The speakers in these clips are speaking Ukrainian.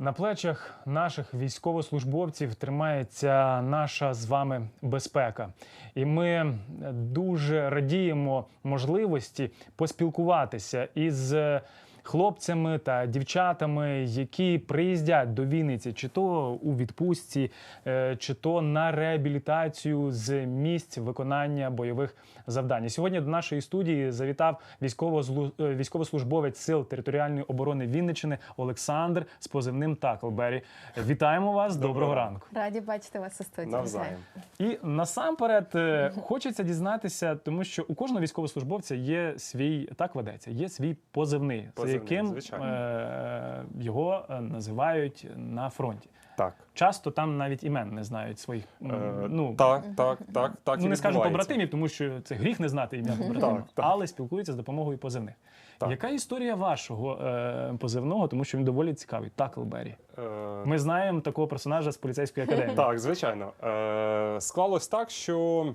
На плечах наших військовослужбовців тримається наша з вами безпека, і ми дуже радіємо можливості поспілкуватися із хлопцями та дівчатами, які приїздять до Вінниці, чи то у відпустці, е, чи то на реабілітацію з місць виконання бойових завдань. І Сьогодні до нашої студії завітав військовозлу- е, військовослужбовець сил територіальної оборони Вінниччини Олександр з позивним Таклбері. Вітаємо вас. Доброго, Доброго ранку. Раді бачити вас у студії. Навзаєм. І насамперед е, хочеться дізнатися, тому що у кожного військовослужбовця є свій так ведеться, є свій позивний, Позивний, яким е, його е, називають на фронті. Так. Часто там навіть імен не знають своїх. Е, ну, так, так, так, так. ну не скажу побратимів, тому що це гріх не знати ім'я так. але спілкуються з допомогою позивних. Так. Яка історія вашого е, позивного, тому що він доволі цікавий? Таклбері. Е, Ми знаємо такого персонажа з поліцейської академії. Так, звичайно. Е, склалось так, що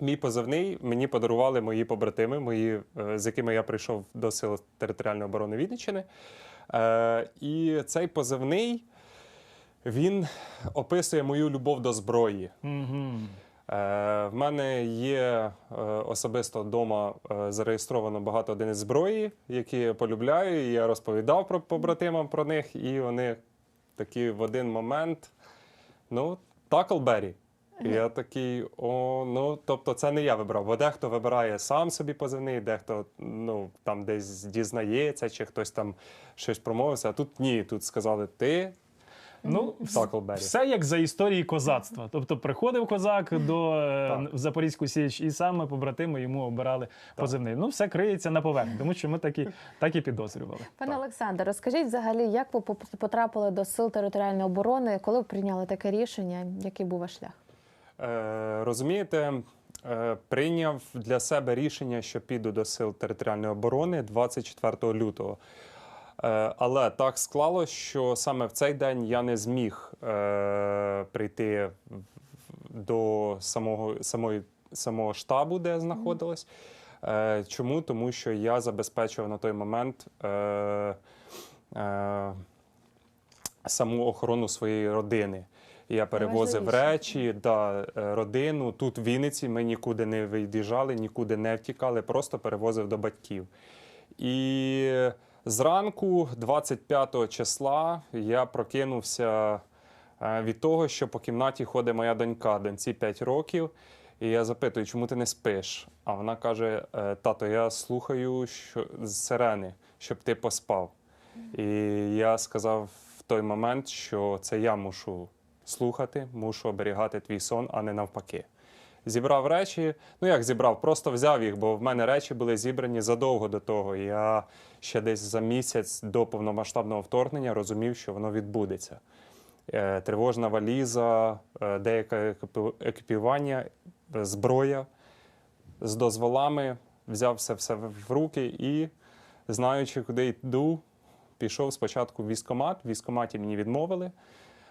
мій позивний мені подарували мої побратими, мої, е, з якими я прийшов до Сил територіальної оборони Вінниччини. Е, і цей позивний він описує мою любов до зброї. Е, в мене є особисто вдома зареєстровано багато одиниць зброї, які я полюбляю. Я розповідав про побратимам про них, і вони такі в один момент. Ну, Таклбері. І я такий, о, ну тобто це не я вибрав, бо дехто вибирає сам собі позивний, дехто ну, там десь дізнається, чи хтось там щось промовився. А тут ні, тут сказали ти Ну, Таклбері. Все як за історії козацтва. Тобто приходив козак до е, в Запорізьку Січ, і саме побратими йому обирали позивний. Ну, все криється на поверхні, тому що ми так і, так і підозрювали. Пане Так. Олександр, розкажіть взагалі, як ви поп- потрапили до сил територіальної оборони, коли ви прийняли таке рішення? Який був ваш шлях? Е, розумієте, е, прийняв для себе рішення, що піду до сил територіальної оборони 24 лютого. Е, але так склалось, що саме в цей день я не зміг прийти до самого, самої, самого штабу, де знаходилось. Е, чому? Тому що я забезпечував на той момент саму охорону своєї родини. Я перевозив речі, да, е, родину. Тут в Вінниці ми нікуди не виїжджали, нікуди не втікали, просто перевозив до батьків. І зранку, 25 числа, я прокинувся е, від того, що по кімнаті ходить моя донька, доньці 5 років. І я запитую, чому ти не спиш? А вона каже: «Е, тато, я слухаю що, з сирени, щоб ти поспав. І я сказав в той момент, що це я мушу слухати, мушу оберігати твій сон, а не навпаки. Зібрав речі. Ну як зібрав? Просто взяв їх, бо в мене речі були зібрані задовго до того. Я ще десь за місяць до повномасштабного вторгнення розумів, що воно відбудеться. Е, Тривожна валіза, е, деяке екіпі- екіпірування, е, зброя з дозволами, взяв все, все в руки і, знаючи, куди йду, пішов спочатку в військкомат. В військкоматі мені відмовили.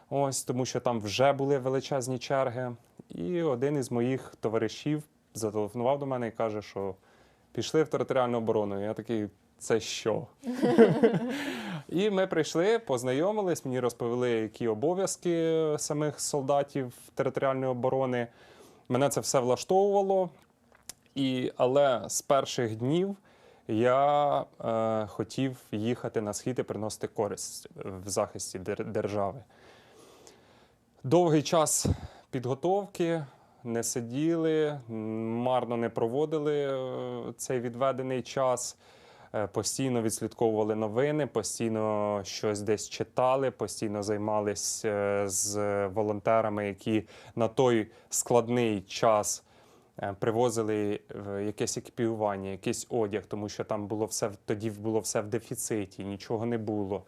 Ось тому, що там вже були величезні черги. І один із моїх товаришів зателефонував до мене і каже, що пішли в територіальну оборону. Я такий, це що? і ми прийшли, познайомились, мені розповіли, які обов'язки самих солдатів територіальної оборони. Мене це все влаштовувало. І, але з перших днів я е, хотів їхати на схід і приносити користь в захисті держави. Довгий час підготовки, не сиділи, марно не проводили е, цей відведений час. Е, Постійно відслідковували новини, постійно щось десь читали, постійно займалися з волонтерами, які на той складний час е, привозили е, якесь екіпіювання, якийсь одяг, тому що там було все тоді було все в дефіциті, нічого не було.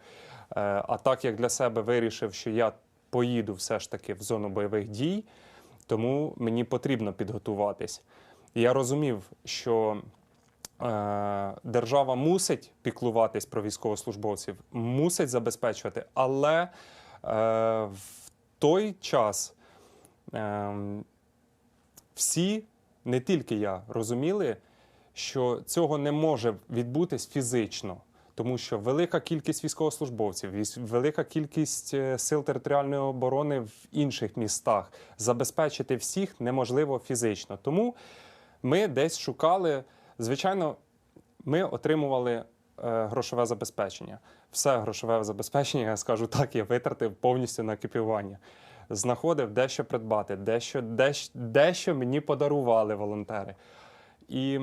Е, А так як для себе вирішив, що я поїду все ж таки в зону бойових дій, тому мені потрібно підготуватись. Я розумів, що е, держава мусить піклуватись про військовослужбовців, мусить забезпечувати, але е, в той час е, всі, не тільки я, розуміли, що цього не може відбутись фізично. Тому що велика кількість військовослужбовців, велика кількість е, сил територіальної оборони в інших містах. Забезпечити всіх неможливо фізично. Тому ми десь шукали, звичайно, ми отримували е, грошове забезпечення. Все грошове забезпечення, я скажу так, я витратив повністю на екіпірування. Знаходив дещо придбати, дещо, дещо, дещо мені подарували волонтери. І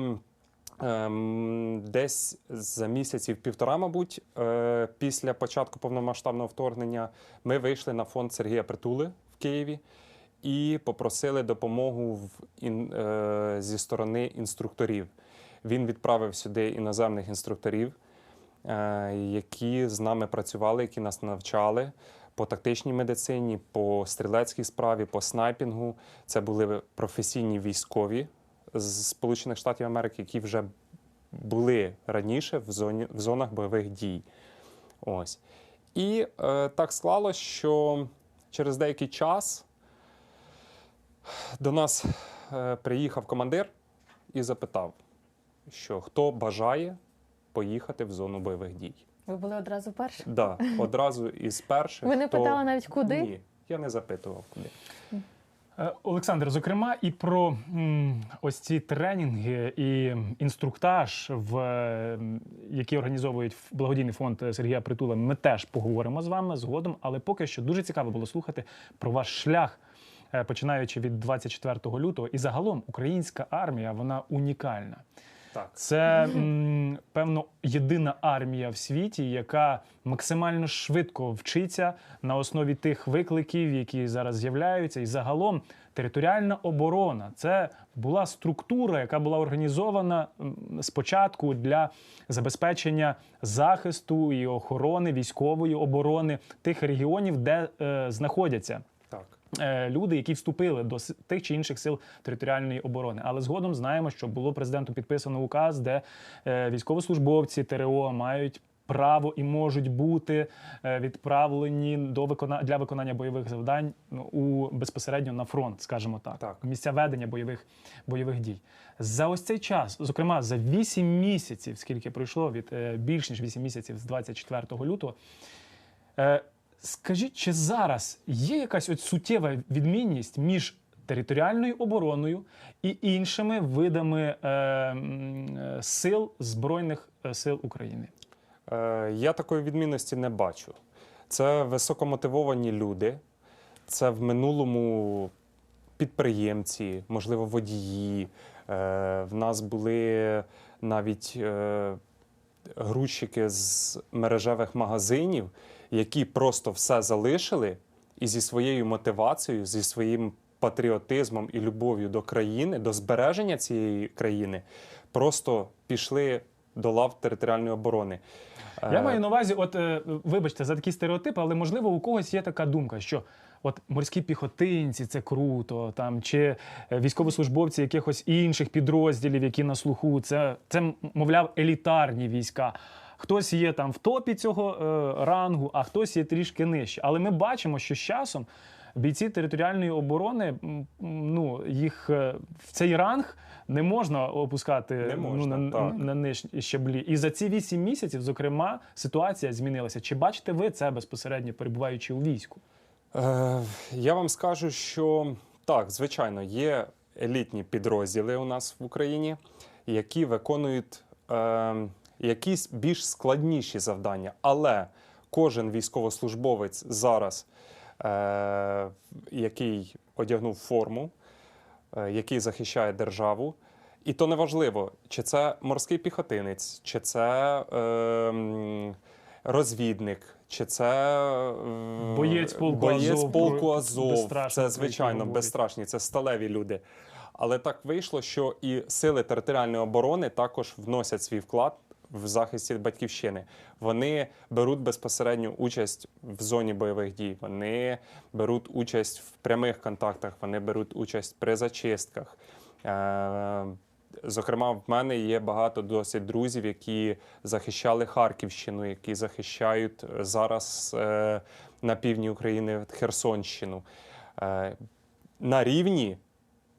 десь за місяців півтора, мабуть, е, після початку повномасштабного вторгнення ми вийшли на фонд Сергія Притули в Києві і попросили допомогу в ін, е, зі сторони інструкторів. Він відправив сюди іноземних інструкторів, е, які з нами працювали, які нас навчали по тактичній медицині, по стрілецькій справі, по снайпінгу. Це були професійні військові з Сполучених Штатів Америки, які вже були раніше в, зоні, в зонах бойових дій. Ось. І е, так склалося, що через деякий час до нас е, приїхав командир і запитав, що хто бажає поїхати в зону бойових дій. Ви були одразу перші? Да, одразу із перших. Ви не хто- питали навіть куди? Ні, я не запитував куди. Е, Олександр, зокрема, і про ось ці тренінги і інструктаж, в е, які організовують благодійний фонд Сергія Притула, ми теж поговоримо з вами згодом. Але поки що дуже цікаво було слухати про ваш шлях, е, починаючи від 24 лютого. І загалом українська армія вона унікальна. Так. Це м, певно єдина армія в світі, яка максимально швидко вчиться на основі тих викликів, які зараз з'являються, і загалом територіальна оборона це була структура, яка була організована спочатку для забезпечення захисту і охорони військової оборони тих регіонів, де е, знаходяться люди, які вступили до тих чи інших сил територіальної оборони. Але згодом знаємо, що було президентом підписано указ, де е, військовослужбовці ТРО мають. Право і можуть бути е, відправлені до викона... для виконання бойових завдань ну, у безпосередньо на фронт, скажімо так, Так. місця ведення бойових бойових дій. За ось цей час, зокрема за 8 місяців, скільки пройшло від е, більш ніж 8 місяців з 24 лютого, Е, скажіть, чи зараз є якась от суттєва відмінність між територіальною обороною і іншими видами е, е, сил Збройних е, сил України? Е, я такої відмінності не бачу. Це високомотивовані люди, це в минулому підприємці, можливо, водії. Е, в нас були навіть е, грузчики з мережевих магазинів, які просто все залишили і зі своєю мотивацією, зі своїм патріотизмом і любов'ю до країни, до збереження цієї країни, просто пішли до лав територіальної оборони. Я Е, маю на увазі, от е, вибачте за такі стереотипи, але можливо у когось є така думка, що от морські піхотинці це круто, там чи е, військовослужбовці якихось інших підрозділів, які на слуху, це, це мовляв елітарні війська. Хтось є там в топі цього е, рангу, а хтось є трішки нижче. Але ми бачимо, що з часом бійці територіальної оборони, ну їх е, в цей ранг не можна опускати Не можна, ну, на, на нижні щаблі. І за ці вісім місяців, зокрема, ситуація змінилася. Чи бачите ви це безпосередньо перебуваючи у війську? Е, я вам скажу, що так, звичайно, є елітні підрозділи у нас в Україні, які виконують е, якісь більш складніші завдання. Але кожен військовослужбовець зараз, е, який одягнув форму, е, який захищає державу. І то неважливо, чи це морський піхотинець, чи це е, розвідник, чи це е, Боєць полку боєць Азов, полку Азов. Це звичайно безстрашні, це сталеві люди. Але так вийшло, що і сили територіальної оборони також вносять свій вклад в захисті батьківщини. Вони беруть безпосередню участь в зоні бойових дій. Вони беруть участь в прямих контактах, вони беруть участь при зачистках. Е, Зокрема, в мене є багато досить друзів, які захищали Харківщину, які захищають зараз е, на півдні України Херсонщину. Е, на рівні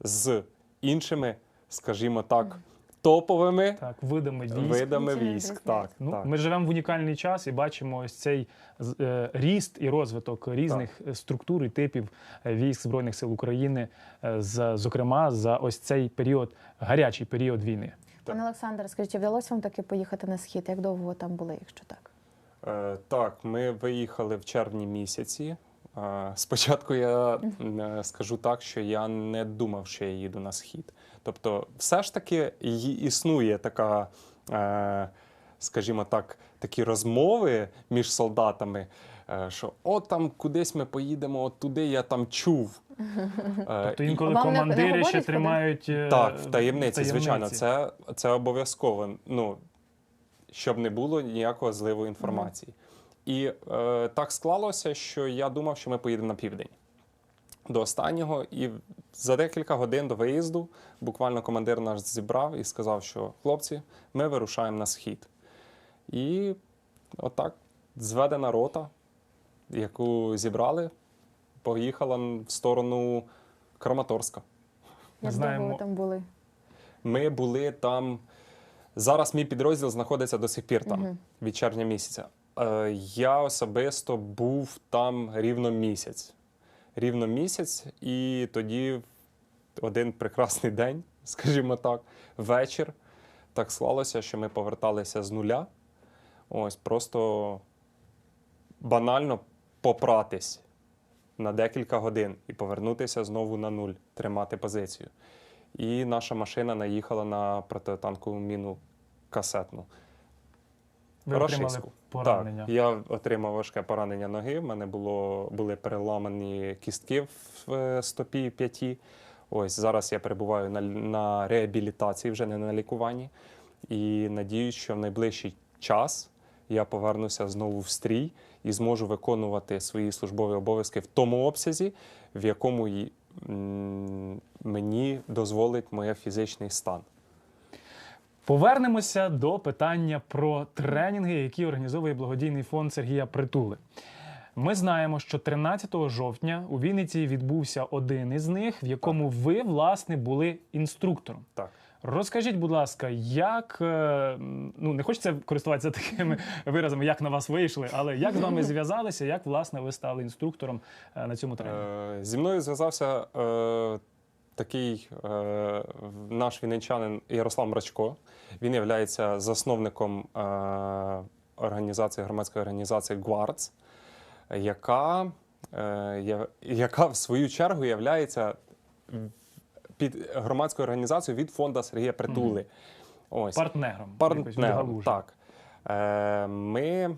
з іншими, скажімо так, топовими Так, видами військ. видами військ. Так, Ну, так. Ми живемо в унікальний час і бачимо ось цей з- е, ріст і розвиток різних е, структур і типів е, військ Збройних сил України, е, з- зокрема за ось цей період, гарячий період війни. Пане Олександре, скажіть, вдалося вам таки поїхати на схід? Як довго ви там були, якщо так? Е, так, ми виїхали в червні місяці. Спочатку я е, скажу так, що я не думав, що я їду на схід. Тобто, все ж таки існує така, е, скажімо так, такі розмови між солдатами. е, Що от там кудись ми поїдемо, от туди я там чув. Тобто інколи Вам не- не командири ще тримають Так, в таємниці, звичайно, це, це обов'язково. Ну, щоб не було ніякого зливу інформації. І е, так склалося, що я думав, що ми поїдемо на південь до останнього. І за декілька годин до виїзду буквально командир наш зібрав і сказав, що хлопці, ми вирушаємо на схід. І отак зведена рота, яку зібрали, поїхала в сторону Краматорська. Як знаємо- довго ви там були? Ми були там. Зараз мій підрозділ знаходиться до сих пір там від червня місяця. Е, я особисто був там рівно місяць. Рівно місяць, і тоді один прекрасний день, скажімо так, вечір. Так склалося, що ми поверталися з нуля. Ось просто банально попратись на декілька годин і повернутися знову на нуль, тримати позицію. І наша машина наїхала на протитанкову міну касетну. Ви отримали поранення. Так, я отримав важке поранення ноги. В мене було, були переламані кістки в е, стопі п'яті. Ось зараз я перебуваю на, на реабілітації, вже не на лікуванні. І надіюсь, що в найближчий час я повернуся знову в стрій і зможу виконувати свої службові обов'язки в тому обсязі, в якому мені дозволить моє фізичний стан. Повернемося до питання про тренінги, які організовує благодійний фонд Сергія Притули. Ми знаємо, що 13 жовтня у Вінниці відбувся один із них, в якому ви, власне, були інструктором. Так. Розкажіть, будь ласка, як е, ну не хочеться користуватися такими виразами, як на вас вийшли, але як з вами зв'язалися, як власне ви стали інструктором е, на цьому тренінгу? Е, Зі мною зв'язався такий е, наш вінничанин Ярослав Мрачко. Він є засновником е, організації, громадської організації Гвардс, яка, е, яка в свою чергу є під громадською організацією від фонду Сергія Притули. Ось. Партнером. Партнером, так. Е, ми,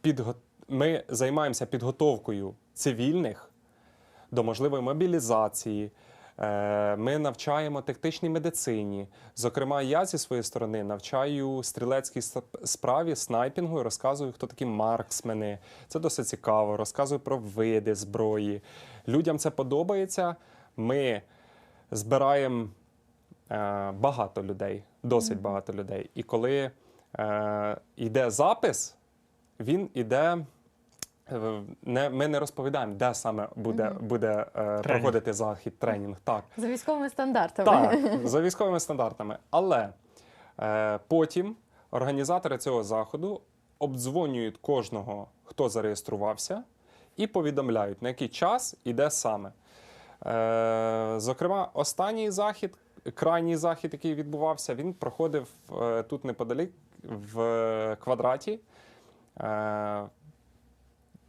підго... ми займаємося підготовкою цивільних до можливої мобілізації. Е, Ми навчаємо тактичній медицині. Зокрема, я зі своєї сторони навчаю стрілецькій справі, снайпінгу і розказую, хто такі марксмени. Це досить цікаво. Розказую про види зброї. Людям це подобається. Ми збираємо е, багато людей, досить багато людей. І коли е, йде запис, він іде. Е, Не, ми не розповідаємо, де саме буде, буде е, проходити захід, тренінг. Так, За військовими стандартами. так, за військовими стандартами. Але е, потім організатори цього заходу обдзвонюють кожного, хто зареєструвався, і повідомляють, на який час і де саме. Е, зокрема, останній захід, крайній захід, який відбувався, він проходив е, тут неподалік в квадраті. Е,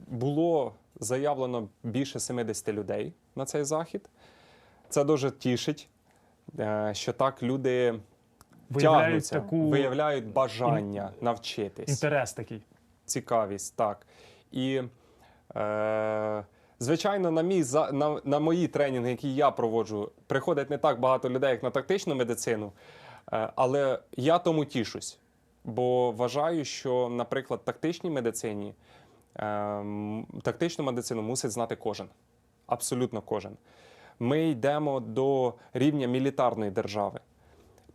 було заявлено більше 70 людей на цей захід. Це дуже тішить, е, що так люди Виявляють тягнуться, таку виявляють бажання навчитись, інтерес такий. цікавість. Так. І, е, звичайно, на, мій, на, на мої тренінги, які я проводжу, приходить не так багато людей, як на тактичну медицину, е, але я тому тішусь. Бо вважаю, що, наприклад, в тактичній медицині тактичну медицину мусить знати кожен. Абсолютно кожен. Ми йдемо до рівня мілітарної держави,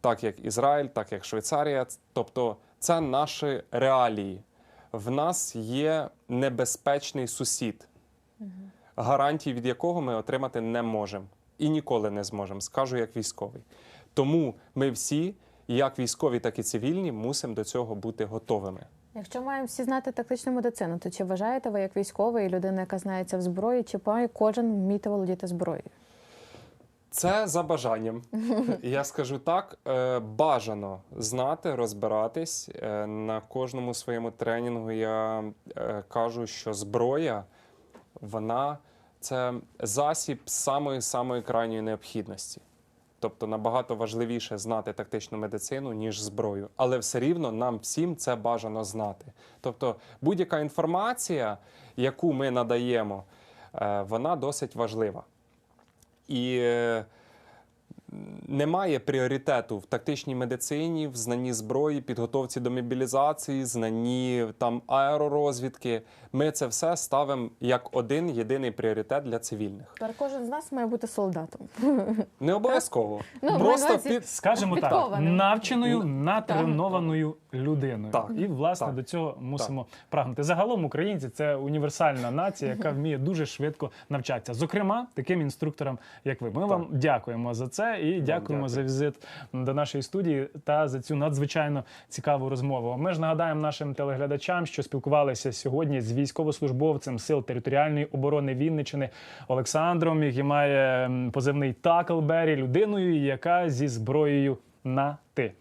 так як Ізраїль, так як Швейцарія. Тобто, це наші реалії. В нас є небезпечний сусід, гарантій від якого ми отримати не можемо і ніколи не зможемо, скажу як військовий. Тому ми всі як військові, так і цивільні мусимо до цього бути готовими. Якщо маємо всі знати тактичну медицину, то чи вважаєте ви як військовий і людина, яка знається в зброї, чи має кожен вміти володіти зброєю? Це за бажанням. Я скажу так: е, бажано знати, розбиратись. Е, На кожному своєму тренінгу я е, кажу, що зброя вона це засіб самої самої крайньої необхідності. Тобто набагато важливіше знати тактичну медицину, ніж зброю. Але все рівно нам всім це бажано знати. Тобто будь-яка інформація, яку ми надаємо, е, вона досить важлива. І е, немає пріоритету в тактичній медицині, в знанні зброї, підготовці до мобілізації, знанні там аеророзвідки. Ми це все ставимо як один єдиний пріоритет для цивільних. Тепер кожен з нас має бути солдатом. Не обов'язково. Ну, Просто під Скажімо так, навченою, натренованою людиною. Так. І власне Так. до цього мусимо прагнути. Загалом українці це універсальна нація, яка вміє дуже швидко навчатися. Зокрема, таким інструкторам, як ви. Ми вам дякуємо за це і дякуємо за візит до нашої студії та за цю надзвичайно цікаву розмову. Ми ж нагадаємо нашим телеглядачам, що спілкувалися сьогодні з військовослужбовцем сил територіальної оборони Вінничини Олександром, який має позивний Таклбері, людиною, яка зі зброєю на ти.